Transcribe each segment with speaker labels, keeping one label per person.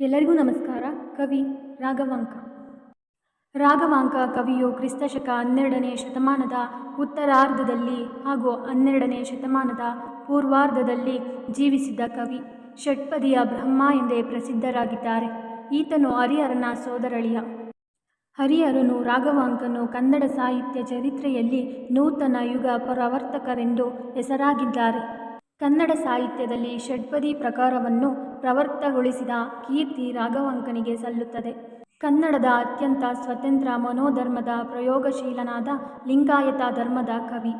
Speaker 1: ಎಲ್ಲರಿಗೂ ನಮಸ್ಕಾರ. ಕವಿ ರಾಘವಾಂಕ. ರಾಘವಾಂಕ ಕವಿಯು ಕ್ರಿಸ್ತಶಕ ಹನ್ನೆರಡನೇ ಶತಮಾನದ ಉತ್ತರಾರ್ಧದಲ್ಲಿ ಹಾಗೂ ಹನ್ನೆರಡನೇ ಶತಮಾನದ ಪೂರ್ವಾರ್ಧದಲ್ಲಿ ಜೀವಿಸಿದ ಕವಿ ಷಟ್ಪದಿಯ ಬ್ರಹ್ಮ ಎಂದೇ ಪ್ರಸಿದ್ಧರಾಗಿದ್ದಾರೆ. ಈತನು ಹರಿಹರನ ಸೋದರಳಿಯ. ಹರಿಹರನು ರಾಘವಾಂಕನು ಕನ್ನಡ ಸಾಹಿತ್ಯ ಚರಿತ್ರೆಯಲ್ಲಿ ನೂತನ ಯುಗ ಪ್ರವರ್ತಕರೆಂದು ಹೆಸರಾಗಿದ್ದಾರೆ. ಕನ್ನಡ ಸಾಹಿತ್ಯದಲ್ಲಿ ಷಟ್ಪದಿ ಪ್ರಕಾರವನ್ನು ಪ್ರವರ್ತಗೊಳಿಸಿದ ಕೀರ್ತಿ ರಾಘವಾಂಕನಿಗೆ ಸಲ್ಲುತ್ತದೆ. ಕನ್ನಡದ ಅತ್ಯಂತ ಸ್ವತಂತ್ರ ಮನೋಧರ್ಮದ ಪ್ರಯೋಗಶೀಲನಾದ ಲಿಂಗಾಯತ ಧರ್ಮದ ಕವಿ.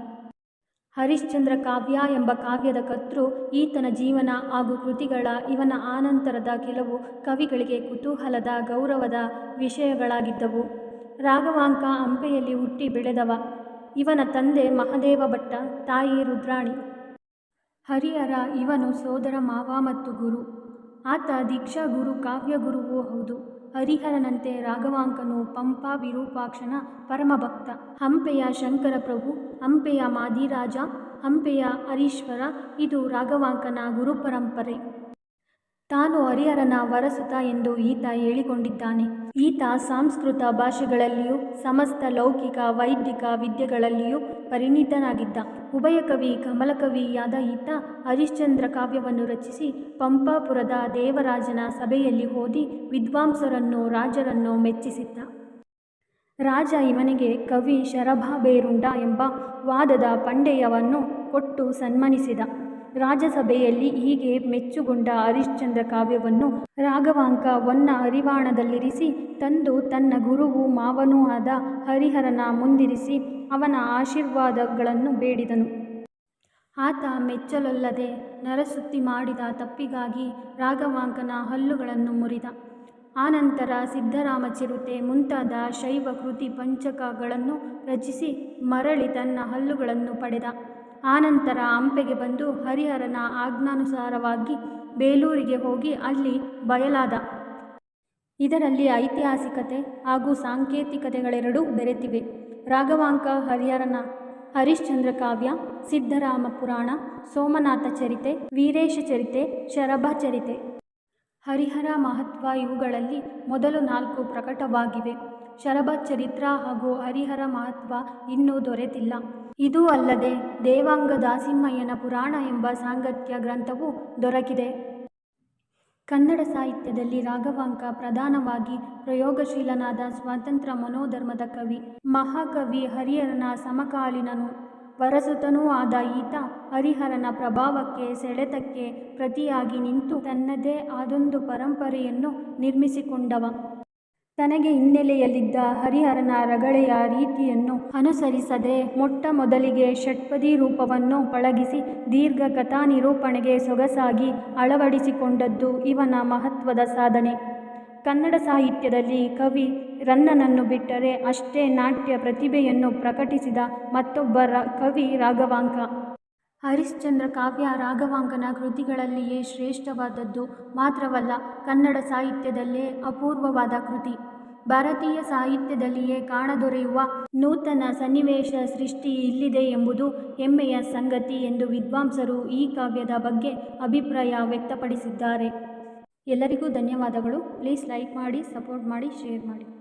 Speaker 1: ಹರಿಶ್ಚಂದ್ರ ಕಾವ್ಯ ಎಂಬ ಕಾವ್ಯದ ಕರ್ತೃ ಈತನ ಜೀವನ ಹಾಗೂ ಕೃತಿಗಳ ಇವನ ಆನಂತರದ ಕೆಲವು ಕವಿಗಳಿಗೆ ಕುತೂಹಲದ ಗೌರವದ ವಿಷಯಗಳಾಗಿದ್ದವು. ರಾಘವಾಂಕ ಹಂಪೆಯಲ್ಲಿ ಹುಟ್ಟಿ ಬೆಳೆದವ. ಇವನ ತಂದೆ ಮಹದೇವ ಭಟ್ಟ ತಾಯಿ ರುದ್ರಾಣಿ. ಹರಿಹರ ಇವನು ಸೋದರ ಮಾವ ಮತ್ತು ಗುರು. ಆತ ದೀಕ್ಷಾ ಗುರು ಕಾವ್ಯಗುರುವೂ ಹೌದು. ಹರಿಹರನಂತೆ ರಾಘವಾಂಕನು ಪಂಪ ವಿರೂಪಾಕ್ಷನ ಪರಮಭಕ್ತ. ಹಂಪೆಯ ಶಂಕರ ಪ್ರಭು ಹಂಪೆಯ ಮಾದಿರಾಜ, ಹಂಪೆಯ ಹರೀಶ್ವರ, ಇದು ರಾಘವಾಂಕನ ಗುರುಪರಂಪರೆ. ತಾನು ಹರಿಹರನ ವರಸುತ ಎಂದು ಈತ ಹೇಳಿಕೊಂಡಿದ್ದಾನೆ. ಈತ ಸಂಸ್ಕೃತ ಭಾಷೆಗಳಲ್ಲಿಯೂ, ಸಮಸ್ತ ಲೌಕಿಕ, ವೈದಿಕ ವಿದ್ಯೆಗಳಲ್ಲಿಯೂ ಪರಿಣಿತನಾಗಿದ್ದ. ಉಭಯಕವಿ ಕಮಲಕವಿಯಾದ ಈತ ಹರಿಶ್ಚಂದ್ರ ಕಾವ್ಯವನ್ನು ರಚಿಸಿ ಪಂಪಾಪುರದ ದೇವರಾಜನ ಸಭೆಯಲ್ಲಿ ಓದಿ ವಿದ್ವಾಂಸರನ್ನು, ರಾಜರನ್ನು ಮೆಚ್ಚಿಸಿದ್ದ. ರಾಜ ಇವನಿಗೆ ಕವಿ ಶರಭಾಬೇರುಂಡ ಎಂಬ ವಾದದ ಪಂಡೆಯವನ್ನು ಕೊಟ್ಟು ಸನ್ಮಾನಿಸಿದ. ರಾಜಸಭೆಯಲ್ಲಿ ಹೀಗೆ ಮೆಚ್ಚುಗೊಂಡ ಹರಿಶ್ಚಂದ್ರ ಕಾವ್ಯವನ್ನು ರಾಘವಾಂಕ ಒನ್ನ ಹರಿವಾಣದಲ್ಲಿರಿಸಿ ತಂದು ತನ್ನ ಗುರುವು ಮಾವನೂ ಆದ ಹರಿಹರನ ಮುಂದಿರಿಸಿ ಅವನ ಆಶೀರ್ವಾದಗಳನ್ನು ಬೇಡಿದನು. ಆತ ಮೆಚ್ಚಲೊಲ್ಲದೆ ನರಸುತ್ತಿ ಮಾಡಿದ ತಪ್ಪಿಗಾಗಿ ರಾಘವಾಂಕನ ಹಲ್ಲುಗಳನ್ನು ಮುರಿದ. ಆನಂತರ ಸಿದ್ಧರಾಮ ಚಿರುತೆ ಮುಂತಾದ ಶೈವ ಕೃತಿ ಪಂಚಕಗಳನ್ನು ರಚಿಸಿ ಮರಳಿ ತನ್ನ ಹಲ್ಲುಗಳನ್ನು ಪಡೆದ. ಆನಂತರ ಹಂಪೆಗೆ ಬಂದು ಹರಿಹರನ ಆಜ್ಞಾನುಸಾರವಾಗಿ ಬೇಲೂರಿಗೆ ಹೋಗಿ ಅಲ್ಲಿ ಬಯಲಾದ. ಇದರಲ್ಲಿ ಐತಿಹಾಸಿಕತೆ ಹಾಗೂ ಸಾಂಕೇತಿಕತೆಗಳೆರಡೂ ಬೆರೆತಿವೆ. ರಾಘವಾಂಕ, ಹರಿಹರನ ಹರಿಶ್ಚಂದ್ರ ಕಾವ್ಯ, ಸಿದ್ಧರಾಮ ಪುರಾಣ, ಸೋಮನಾಥ ಚರಿತೆ, ವೀರೇಶ ಚರಿತೆ, ಶರಭ ಚರಿತೆ. ಹರಿಹರ ಮಹತ್ವ ಇವುಗಳಲ್ಲಿ ಮೊದಲು ನಾಲ್ಕು ಪ್ರಕಟವಾಗಿವೆ. ಶರಭ, ಚರಿತ್ರ ಹಾಗೂ ಹರಿಹರ ಮಹತ್ವ ಇನ್ನೂ ದೊರೆತಿಲ್ಲ. ಇದೂ ಅಲ್ಲದೆ ದೇವಾಂಗ ದಾಸಿಮಯ್ಯನ ಪುರಾಣ ಎಂಬ ಸಾಂಗತ್ಯ ಗ್ರಂಥವೂ ದೊರಕಿದೆ. ಕನ್ನಡ ಸಾಹಿತ್ಯದಲ್ಲಿ ರಾಘವಾಂಕ ಪ್ರಧಾನವಾಗಿ ಪ್ರಯೋಗಶೀಲನಾದ ಸ್ವಾತಂತ್ರ್ಯ ಮನೋಧರ್ಮದ ಕವಿ, ಮಹಾಕವಿ ಹರಿಹರನ ಸಮಕಾಲೀನನು. ವರಸುತನೂ ಆದ ಈತ ಹರಿಹರನ ಪ್ರಭಾವಕ್ಕೆ ಸೆಳೆತಕ್ಕೆ ಪ್ರತಿಯಾಗಿ ನಿಂತು ತನ್ನದೇ ಆದೊಂದು ಪರಂಪರೆಯನ್ನು ನಿರ್ಮಿಸಿಕೊಂಡವ. ತನಗೆ ಹಿನ್ನೆಲೆಯಲ್ಲಿದ್ದ ಹರಿಹರನ ರಗಳೆಯ ರೀತಿಯನ್ನು ಅನುಸರಿಸದೆ ಮೊಟ್ಟ ಮೊದಲಿಗೆ ಷಟ್ಪದಿ ರೂಪವನ್ನು ಪಳಗಿಸಿ ದೀರ್ಘ ಕಥಾನಿರೂಪಣೆಗೆ ಸೊಗಸಾಗಿ ಅಳವಡಿಸಿಕೊಂಡದ್ದು ಇವನ ಮಹತ್ವದ ಸಾಧನೆ. ಕನ್ನಡ ಸಾಹಿತ್ಯದಲ್ಲಿ ಕವಿ ರನ್ನನನ್ನು ಬಿಟ್ಟರೆ ಅಷ್ಟೇ ನಾಟ್ಯ ಪ್ರತಿಭೆಯನ್ನು ಪ್ರಕಟಿಸಿದ ಮತ್ತೊಬ್ಬ ಕವಿ ರಾಘವಾಂಕ. ಹರಿಶ್ಚಂದ್ರ ಕಾವ್ಯ ರಾಘವಾಂಕನ ಕೃತಿಗಳಲ್ಲಿಯೇ ಶ್ರೇಷ್ಠವಾದದ್ದು ಮಾತ್ರವಲ್ಲ, ಕನ್ನಡ ಸಾಹಿತ್ಯದಲ್ಲೇ ಅಪೂರ್ವವಾದ ಕೃತಿ. ಭಾರತೀಯ ಸಾಹಿತ್ಯದಲ್ಲಿಯೇ ಕಾಣದೊರೆಯುವ ನೂತನ ಸನ್ನಿವೇಶ ಸೃಷ್ಟಿ ಇಲ್ಲಿದೆ ಎಂಬುದು ಹೆಮ್ಮೆಯ ಸಂಗತಿ ಎಂದು ವಿದ್ವಾಂಸರು ಈ ಕಾವ್ಯದ ಬಗ್ಗೆ ಅಭಿಪ್ರಾಯ ವ್ಯಕ್ತಪಡಿಸಿದ್ದಾರೆ. ಎಲ್ಲರಿಗೂ ಧನ್ಯವಾದಗಳು. ಪ್ಲೀಸ್ ಲೈಕ್ ಮಾಡಿ, ಸಪೋರ್ಟ್ ಮಾಡಿ, ಶೇರ್ ಮಾಡಿ.